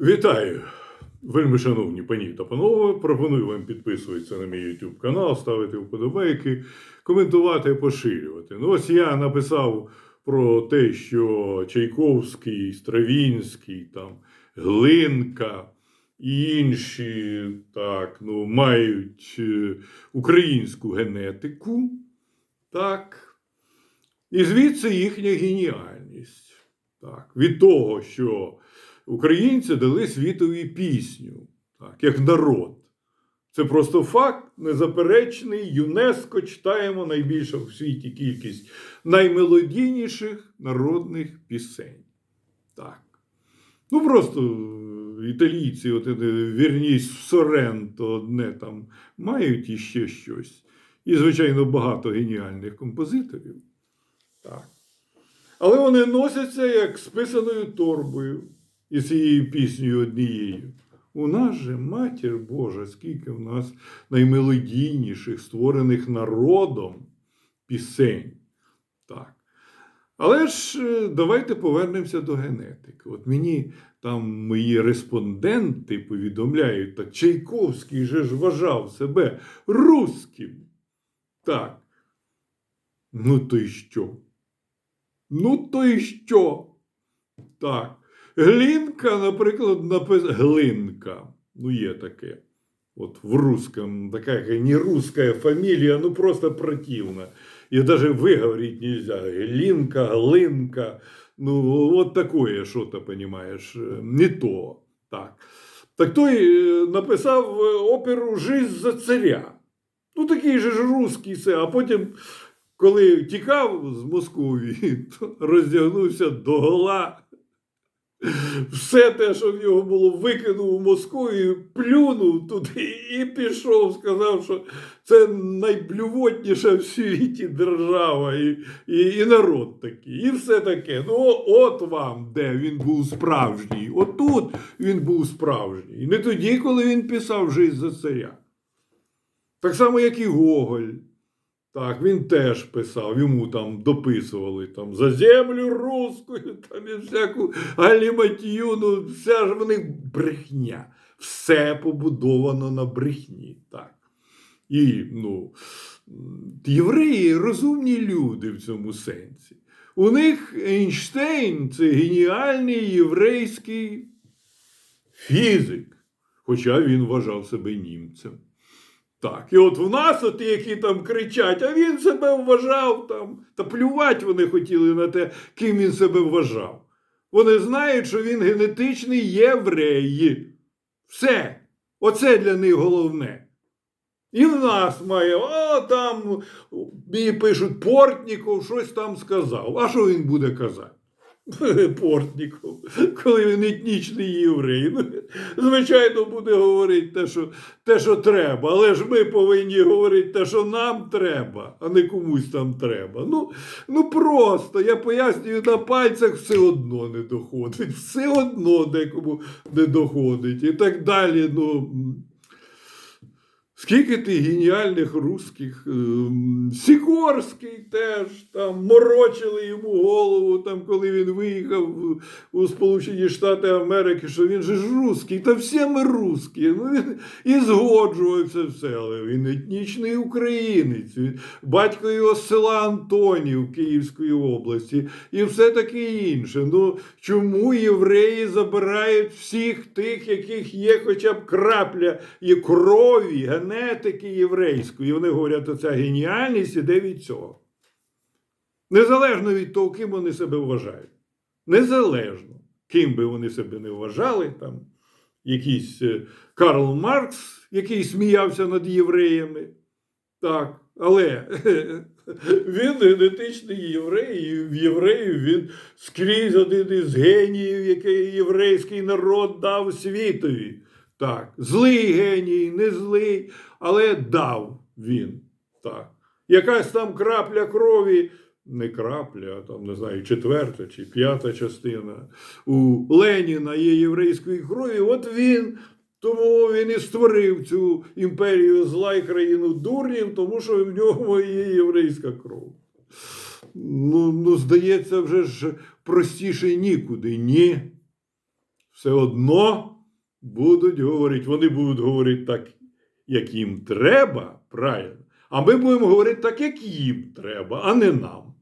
Вітаю, вельми шановні пані та панове. Пропоную вам підписуватися на мій YouTube канал, ставити вподобайки, коментувати, поширювати. Ну, ось я написав про те, що Чайковський, Стравінський, там, Глинка і інші так, ну, мають е, українську генетику. Так. І звідси їхня геніальність. Так. Від того, що українці дали світові пісню, так, як народ. Це просто факт незаперечний. ЮНЕСКО читаємо найбільша в світі кількість наймелодійніших народних пісень. Так. Ну просто е, італійці, от, е, вірність в Соренто одне там мають іще щось. І, звичайно, багато геніальних композиторів. Так. Але вони носяться як з писаною торбою і цією піснею однією. У нас же матір Божа, скільки в нас наймелодійніших, створених народом пісень. Так. Але ж е, давайте повернемося до генетики. От мені там мої респонденти повідомляють, так Чайковський же ж вважав себе русським. Так. Ну то й що? Ну то й що? Так. Глінка, наприклад, написано Глинка. Ну, є таке. От в русском такая не русская фамилия, ну просто противно. Ее даже выговорить нельзя. Глинка, Глинка. Ну, вот такое что-то, понимаешь, э, не то. Так. Так той е, написав е, оперу Жизнь за царя. Ну, такий же ж русський це, а потім, коли тікав з Московії, то роздягнувся до гола. Все те, що в нього було, викинув у Московію, плюнув туди і пішов, сказав, що це найблювотніша в світі держава і, і, і народ такий, і все таке. Ну, от вам, де він був справжній. Отут він був справжній. І не тоді, коли він писав «Жизнь за царя. Так само, як і Гоголь. Так, він теж писав, йому там дописували там за землю русскую, там і всяку галіматію, ну вся ж в них брехня. Все побудовано на брехні. Так. І ну, євреї розумні люди в цьому сенсі. У них Ейнштейн це геніальний єврейський фізик, хоча він вважав себе німцем. Так, і от в нас, от які там кричать, а він себе вважав там, та плювати вони хотіли на те, ким він себе вважав. Вони знають, що він генетичний єврей. Все. Оце для них головне. І в нас має, о, там мені пишуть, Портніков щось там сказав. А що він буде казати? Портніков, коли він етнічний єврей. Ну, звичайно, буде говорити те що, те, що треба. Але ж ми повинні говорити те, що нам треба, а не комусь там треба. Ну, ну просто, я пояснюю, на пальцях все одно не доходить. Все одно декому не доходить. І так далі. Ну, Скільки ти геніальних русських, ем, Сікорський теж там морочили йому голову, там, коли він виїхав у Сполучені Штати Америки, що він же ж русський, та всі ми русські. Ну, він і згоджувався все, але він етнічний українець. Він- Батько його села Антонів Київської області і все таке інше. Ну, чому євреї забирають всіх тих, яких є хоча б крапля і крові, генетики єврейської? І вони говорять, оця геніальність іде від цього. Незалежно від того, ким вони себе вважають. Незалежно, ким би вони себе не вважали, там якийсь е, Карл Маркс, який сміявся над євреями. Так, але він генетичний єврей, і в євреїв він скрізь один із геніїв, який єврейський народ дав світові. Так, злий геній, не злий, але дав він. Так. Якась там крапля крові, не крапля, а там, не знаю, четверта чи п'ята частина у Леніна є єврейської крові, от він тому він і створив цю імперію зла і країну дурнів, тому що в ньому є єврейська кров. Ну, ну, здається, вже ж простіше нікуди. Ні. все одно будуть говорити, вони будуть говорити так, як їм треба, правильно. А ми будемо говорити так, як їм треба, а не нам.